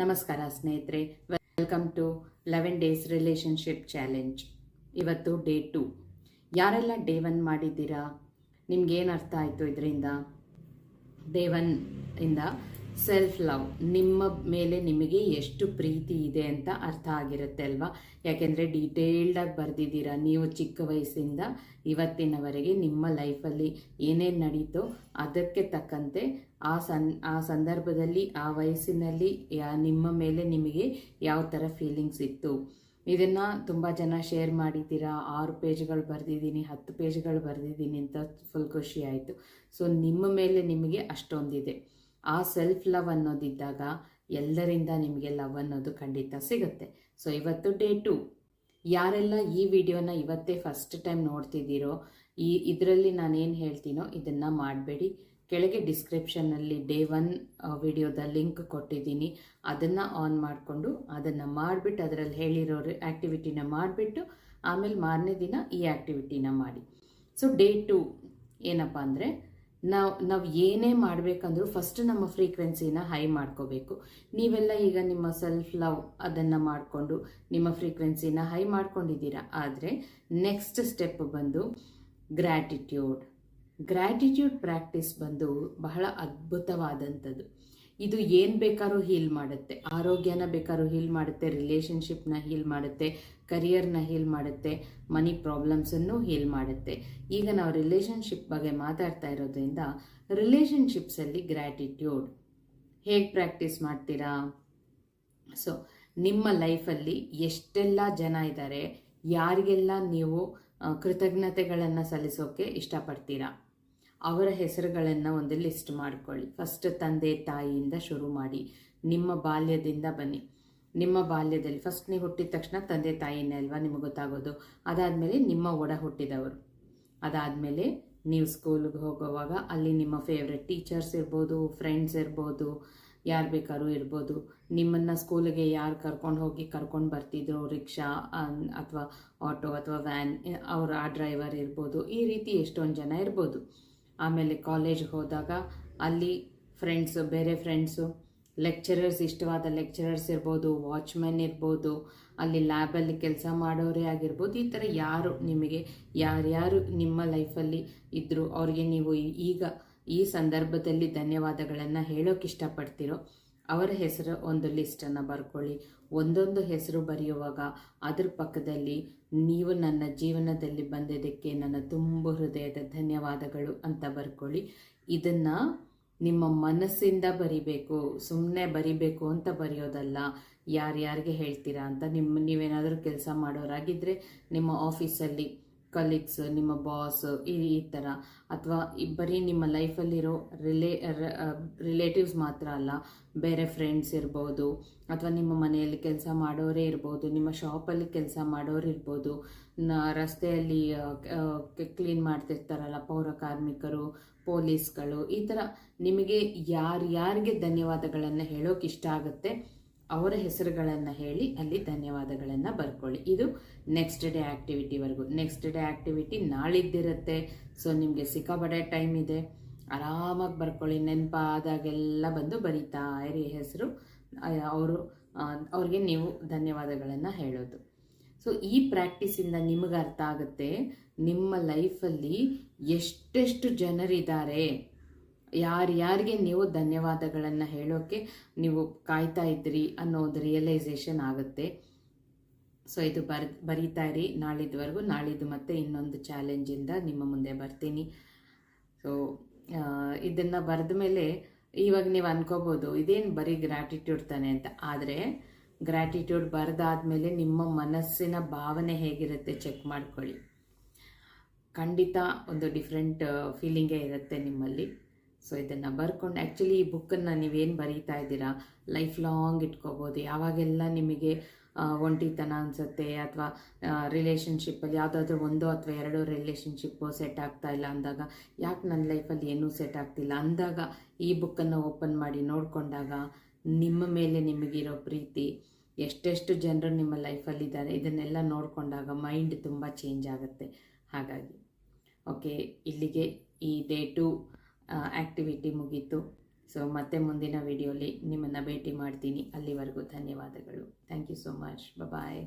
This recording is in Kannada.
ನಮಸ್ಕಾರ ಸ್ನೇಹಿತರೆ. Welcome to eleven days relationship challenge ಇವತ್ತು ಡೇ ಟು ಯಾರೆಲ್ಲ ಡೇ ಒನ್ ಮಾಡಿದ್ದೀರಾ? ನಿಮ್ಗೇನು ಅರ್ಥ ಆಯಿತು ಇದರಿಂದ? ಡೇ ಒನ್ ಇಂದ? ಸೆಲ್ಫ್ ಲವ್ ನಿಮ್ಮ ಮೇಲೆ ನಿಮಗೆ ಎಷ್ಟು ಪ್ರೀತಿ ಇದೆ ಅಂತ ಅರ್ಥ ಆಗಿರುತ್ತೆ ಅಲ್ವಾ? ಯಾಕೆಂದರೆ ಡೀಟೇಲ್ಡಾಗಿ ಬರೆದಿದ್ದೀರಾ? ನೀವು ಚಿಕ್ಕ ವಯಸ್ಸಿಂದ ಇವತ್ತಿನವರೆಗೆ ನಿಮ್ಮ ಲೈಫಲ್ಲಿ ಏನೇನು ನಡೀತೋ ಅದಕ್ಕೆ ತಕ್ಕಂತೆ ಆ ಸನ್, ಆ ಸಂದರ್ಭದಲ್ಲಿ, ಆ ವಯಸ್ಸಿನಲ್ಲಿ ನಿಮ್ಮ ಮೇಲೆ ನಿಮಗೆ ಯಾವ ಥರ ಫೀಲಿಂಗ್ಸ್ ಇತ್ತು? ಇದನ್ನು ತುಂಬ ಜನ ಶೇರ್ ಮಾಡಿದ್ದೀರಾ? ಆರು ಪೇಜ್ಗಳು ಬರೆದಿದ್ದೀನಿ, ಹತ್ತು ಪೇಜ್ಗಳು ಬರೆದಿದ್ದೀನಿ ಅಂತ ಫುಲ್ ಖುಷಿ ಆಯಿತು. ಸೊ ನಿಮ್ಮ ಮೇಲೆ ನಿಮಗೆ ಅಷ್ಟೊಂದಿದೆ. ಆ ಸೆಲ್ಫ್ ಲವ್ ಅನ್ನೋದಿದ್ದಾಗ ಎಲ್ಲರಿಂದ ನಿಮಗೆ ಲವ್ ಅನ್ನೋದು ಖಂಡಿತ ಸಿಗುತ್ತೆ. ಸೊ ಇವತ್ತು ಡೇ ಟು ಯಾರೆಲ್ಲ ಈ ವಿಡಿಯೋನ ಇವತ್ತೇ ಫಸ್ಟ್ ಟೈಮ್ ನೋಡ್ತಿದ್ದೀರೋ, ಈ ಇದರಲ್ಲಿ ನಾನೇನು ಹೇಳ್ತೀನೋ ಇದನ್ನು ಮಾಡಬೇಡಿ. ಕೆಳಗೆ ಡಿಸ್ಕ್ರಿಪ್ಷನ್ನಲ್ಲಿ ಡೇ ಒನ್ ವಿಡಿಯೋದ ಲಿಂಕ್ ಕೊಟ್ಟಿದ್ದೀನಿ. ಅದನ್ನು ಆನ್ ಮಾಡಿಕೊಂಡು ಅದನ್ನು ಮಾಡಿಬಿಟ್ಟು ಅದರಲ್ಲಿ ಹೇಳಿರೋ ಆ್ಯಕ್ಟಿವಿಟಿನ ಮಾಡಿಬಿಟ್ಟು ಆಮೇಲೆ ಮಾರನೇ ದಿನ ಈ ಆ್ಯಕ್ಟಿವಿಟಿನ ಮಾಡಿ. ಸೊ ಡೇ ಟು ಏನಪ್ಪ ಅಂದರೆ ನಾವು ನಾವು ಏನೇ ಮಾಡಬೇಕಂದ್ರೂ ಫಸ್ಟ್ ನಮ್ಮ ಫ್ರೀಕ್ವೆನ್ಸಿನ ಹೈ ಮಾಡ್ಕೋಬೇಕು. ನೀವೆಲ್ಲ ಈಗ ನಿಮ್ಮ ಸೆಲ್ಫ್ ಲವ್ ಅದನ್ನು ಮಾಡಿಕೊಂಡು ನಿಮ್ಮ ಫ್ರೀಕ್ವೆನ್ಸಿನ ಹೈ ಮಾಡ್ಕೊಂಡಿದ್ದೀರಾ, ಆದರೆ ನೆಕ್ಸ್ಟ್ ಸ್ಟೆಪ್ ಬಂದು ಗ್ರ್ಯಾಟಿಟ್ಯೂಡ್ ಗ್ರ್ಯಾಟಿಟ್ಯೂಡ್ ಪ್ರಾಕ್ಟೀಸ್ ಬಂದು ಬಹಳ ಅದ್ಭುತವಾದಂಥದ್ದು. ಇದು ಏನು ಬೇಕಾದ್ರೂ ಹೀಲ್ ಮಾಡುತ್ತೆ. ಆರೋಗ್ಯನ ಬೇಕಾದ್ರೂ ಹೀಲ್ ಮಾಡುತ್ತೆ ರಿಲೇಷನ್ಶಿಪ್ನ ಹೀಲ್ ಮಾಡುತ್ತೆ ಕರಿಯರ್ನ ಹೀಲ್ ಮಾಡುತ್ತೆ ಮನಿ ಪ್ರಾಬ್ಲಮ್ಸನ್ನು ಹೀಲ್ ಮಾಡುತ್ತೆ. ಈಗ ನಾವು ರಿಲೇಷನ್ಶಿಪ್ ಬಗ್ಗೆ ಮಾತಾಡ್ತಾ ಇರೋದ್ರಿಂದ ರಿಲೇಷನ್ಶಿಪ್ಸಲ್ಲಿ ಗ್ರ್ಯಾಟಿಟ್ಯೂಡ್ ಹೇಗೆ ಪ್ರಾಕ್ಟೀಸ್ ಮಾಡ್ತೀರಾ? ಸೊ ನಿಮ್ಮ ಲೈಫಲ್ಲಿ ಎಷ್ಟೆಲ್ಲ ಜನ ಇದ್ದಾರೆ ಯಾರಿಗೆಲ್ಲ ನೀವು ಕೃತಜ್ಞತೆಗಳನ್ನು ಸಲ್ಲಿಸೋಕೆ ಇಷ್ಟಪಡ್ತೀರಾ? ಅವರ ಹೆಸರುಗಳನ್ನು ಒಂದು ಲಿಸ್ಟ್ ಮಾಡ್ಕೊಳ್ಳಿ. ಫಸ್ಟ್ ತಂದೆ ತಾಯಿಯಿಂದ ಶುರು ಮಾಡಿ. ನಿಮ್ಮ ಬಾಲ್ಯದಿಂದ ಬನ್ನಿ. ನಿಮ್ಮ ಬಾಲ್ಯದಲ್ಲಿ ಫಸ್ಟ್ ನೀವು ಹುಟ್ಟಿದ ತಕ್ಷಣ ತಂದೆ ತಾಯಿನೇ ಅಲ್ವಾ ನಿಮಗೆ ಗೊತ್ತಾಗೋದು? ಅದಾದಮೇಲೆ ನಿಮ್ಮ ಒಡ ಹುಟ್ಟಿದವರು. ಅದಾದಮೇಲೆ ನೀವು ಸ್ಕೂಲ್ಗೆ ಹೋಗುವಾಗ ಅಲ್ಲಿ ನಿಮ್ಮ ಫೇವ್ರೆಟ್ ಟೀಚರ್ಸ್ ಇರ್ಬೋದು ಫ್ರೆಂಡ್ಸ್ ಇರ್ಬೋದು, ಯಾರು ಬೇಕಾದ್ರೂ ಇರ್ಬೋದು. ನಿಮ್ಮನ್ನು ಸ್ಕೂಲಿಗೆ ಯಾರು ಕರ್ಕೊಂಡು ಹೋಗಿ ಕರ್ಕೊಂಡು ಬರ್ತಿದ್ರು? ರಿಕ್ಷಾ ಅಥವಾ ಆಟೋ ಅಥವಾ ವ್ಯಾನ್ ಅವರ ಆ ಡ್ರೈವರ್ ಇರ್ಬೋದು. ಈ ರೀತಿ ಎಷ್ಟೊಂದು ಜನ ಇರ್ಬೋದು. ಆಮೇಲೆ ಕಾಲೇಜ್ಗೆ ಹೋದಾಗ ಅಲ್ಲಿ ಫ್ರೆಂಡ್ಸು ಬೇರೆ ಫ್ರೆಂಡ್ಸು ಲೆಕ್ಚರರ್ಸ್ ಇಷ್ಟವಾದ ಲೆಕ್ಚರರ್ಸ್ ಇರ್ಬೋದು ವಾಚ್ಮೆನ್ ಇರ್ಬೋದು, ಅಲ್ಲಿ ಲ್ಯಾಬಲ್ಲಿ ಕೆಲಸ ಮಾಡೋರೇ ಆಗಿರ್ಬೋದು, ಈ ಥರ ಯಾರು ನಿಮಗೆ, ಯಾರ್ಯಾರು ನಿಮ್ಮ ಲೈಫಲ್ಲಿ ಇದ್ದರು ಅವ್ರಿಗೆ ನೀವು ಈಗ ಈ ಸಂದರ್ಭದಲ್ಲಿ ಧನ್ಯವಾದಗಳನ್ನು ಹೇಳೋಕೆ ಇಷ್ಟಪಡ್ತೀರೋ ಅವರ ಹೆಸರು ಒಂದು ಲಿಸ್ಟನ್ನು ಬರ್ಕೊಳ್ಳಿ. ಒಂದೊಂದು ಹೆಸರು ಬರೆಯುವಾಗ ಅದರ ಪಕ್ಕದಲ್ಲಿ ನೀವು ನನ್ನ ಜೀವನದಲ್ಲಿ ಬಂದಿದ್ದಕ್ಕೆ ನನ್ನ ತುಂಬ ಹೃದಯದ ಧನ್ಯವಾದಗಳು ಅಂತ ಬರ್ಕೊಳ್ಳಿ. ಇದನ್ನು ನಿಮ್ಮ ಮನಸ್ಸಿಂದ ಬರಿಬೇಕು ಸುಮ್ಮನೆ ಬರಿಬೇಕು ಅಂತ ಬರೆಯೋದಲ್ಲ. ಯಾರ್ಯಾರಿಗೆ ಹೇಳ್ತೀರಾ ಅಂತ ನಿಮ್ಮ ನೀವೇನಾದರೂ ಕೆಲಸ ಮಾಡೋರಾಗಿದ್ದರೆ ನಿಮ್ಮ ಆಫೀಸಲ್ಲಿ ಕಲೀಗ್ಸ್ ನಿಮ್ಮ ಬಾಸ್ ಈ ಈ ಥರ ಅಥವಾ ಬರೀ ನಿಮ್ಮ ಲೈಫಲ್ಲಿರೋ ರಿಲೇ ರಿಲೇಟಿವ್ಸ್ ಮಾತ್ರ ಅಲ್ಲ, ಬೇರೆ ಫ್ರೆಂಡ್ಸ್ ಇರ್ಬೋದು, ಅಥವಾ ನಿಮ್ಮ ಮನೆಯಲ್ಲಿ ಕೆಲಸ ಮಾಡೋರೇ ಇರ್ಬೋದು, ನಿಮ್ಮ ಶಾಪಲ್ಲಿ ಕೆಲಸ ಮಾಡೋರು ಇರ್ಬೋದು, ನ, ರಸ್ತೆಯಲ್ಲಿ ಕ್ಲೀನ್ ಮಾಡ್ತಿರ್ತಾರಲ್ಲ ಪೌರ ಕಾರ್ಮಿಕರು, ಪೊಲೀಸ್ಗಳು, ಈ ಥರ ನಿಮಗೆ ಯಾರ್ಯಾರಿಗೆ ಧನ್ಯವಾದಗಳನ್ನು ಹೇಳೋಕೆ ಇಷ್ಟ ಆಗುತ್ತೆ? ಅವರ ಹೆಸರುಗಳನ್ನು ಹೇಳಿ ಅಲ್ಲಿ ಧನ್ಯವಾದಗಳನ್ನು ಬರ್ಕೊಳ್ಳಿ. ಇದು ನೆಕ್ಸ್ಟ್ ಡೇ ಆ್ಯಕ್ಟಿವಿಟಿವರೆಗೂ ನೆಕ್ಸ್ಟ್ ಡೇ ಆ್ಯಕ್ಟಿವಿಟಿ ನಾಳಿದ್ದಿರುತ್ತೆ. ಸೊ ನಿಮಗೆ ಸಿಕ್ಕಾಬಡೆ ಟೈಮ್ ಇದೆ. ಆರಾಮಾಗಿ ಬರ್ಕೊಳ್ಳಿ. ನೆನಪಾದಾಗೆಲ್ಲ ಬಂದು ಬರೀತಾ ಇರಿ ಹೆಸರು. ಅವರು ಅವ್ರಿಗೆ ನೀವು ಧನ್ಯವಾದಗಳನ್ನು ಹೇಳೋದು. ಸೊ ಈ ಪ್ರಾಕ್ಟೀಸಿಂದ ನಿಮಗೆ ಅರ್ಥ ಆಗುತ್ತೆ. ನಿಮ್ಮ ಲೈಫಲ್ಲಿ ಎಷ್ಟೆಷ್ಟು ಜನರಿದ್ದಾರೆ. ಯಾರ್ಯಾರಿಗೆ ನೀವು ಧನ್ಯವಾದಗಳನ್ನು ಹೇಳೋಕ್ಕೆ ನೀವು ಕಾಯ್ತಾ ಇದ್ರಿ ಅನ್ನೋದು ರಿಯಲೈಸೇಷನ್ ಆಗುತ್ತೆ. ಸೊ ಇದು ಬರ್, ಬರೀತಾ ಇರಿ. ನಾಳಿದ್ವರೆಗೂ ನಾಳಿದ್ದು ಮತ್ತೆ ಇನ್ನೊಂದು ಚಾಲೆಂಜಿಂದ ನಿಮ್ಮ ಮುಂದೆ ಬರ್ತೀನಿ. ಸೊ ಇದನ್ನು ಬರೆದ ಮೇಲೆ ಇವಾಗ ನೀವು ಅನ್ಕೋಬೋದು, ಇದೇನು ಬರೀ ಗ್ರ್ಯಾಟಿಟ್ಯೂಡ್ ತಾನೆ ಅಂತ. ಆದರೆ ಗ್ರ್ಯಾಟಿಟ್ಯೂಡ್ ಬರೆದಾದ್ಮೇಲೆ ನಿಮ್ಮ ಮನಸ್ಸಿನ ಭಾವನೆ ಹೇಗಿರುತ್ತೆ ಚೆಕ್ ಮಾಡ್ಕೊಳ್ಳಿ. ಖಂಡಿತ ಒಂದು ಡಿಫ್ರೆಂಟ್ ಫೀಲಿಂಗೇ ಇರುತ್ತೆ ನಿಮ್ಮಲ್ಲಿ. ಸೊ ಇದನ್ನು ಬರ್ಕೊಂಡು ಆ್ಯಕ್ಚುಲಿ ಈ ಬುಕ್ಕನ್ನು ನೀವೇನು ಬರೀತಾ ಇದ್ದೀರಾ? ಲೈಫ್ ಲಾಂಗ್ ಇಟ್ಕೋಬೋದು. ಯಾವಾಗೆಲ್ಲ ನಿಮಗೆ ಒಂಟಿತನ ಅನಿಸುತ್ತೆ ಅಥವಾ ರಿಲೇಷನ್ಶಿಪ್ಪಲ್ಲಿ ಯಾವುದಾದ್ರೂ ಒಂದು ಅಥವಾ ಎರಡು ರಿಲೇಷನ್ಶಿಪ್ಪು ಸೆಟ್ ಆಗ್ತಾ ಇಲ್ಲ ಅಂದಾಗ, ಯಾಕೆ ನನ್ನ ಲೈಫಲ್ಲಿ ಏನೂ ಸೆಟ್ ಆಗ್ತಿಲ್ಲ? ಅಂದಾಗ ಈ ಬುಕ್ಕನ್ನು ಓಪನ್ ಮಾಡಿ ನೋಡಿಕೊಂಡಾಗ ನಿಮ್ಮ ಮೇಲೆ ನಿಮಗಿರೋ ಪ್ರೀತಿ, ಎಷ್ಟೆಷ್ಟು ಜನರು ನಿಮ್ಮ ಲೈಫಲ್ಲಿದ್ದಾರೆ ಇದನ್ನೆಲ್ಲ ನೋಡಿಕೊಂಡಾಗ ಮೈಂಡ್ ತುಂಬ ಚೇಂಜ್ ಆಗುತ್ತೆ. ಹಾಗಾಗಿ ಓಕೆ ಇಲ್ಲಿಗೆ ಈ ಡೇ ಟು ಆ್ಯಕ್ಟಿವಿಟಿ ಮುಗೀತು. ಸೊ ಮತ್ತೆ ಮುಂದಿನ ವಿಡಿಯೋಲಿ ನಿಮ್ಮನ್ನು ಭೇಟಿ ಮಾಡ್ತೀನಿ. ಅಲ್ಲಿವರೆಗೂ ಧನ್ಯವಾದಗಳು. Thank you so much bye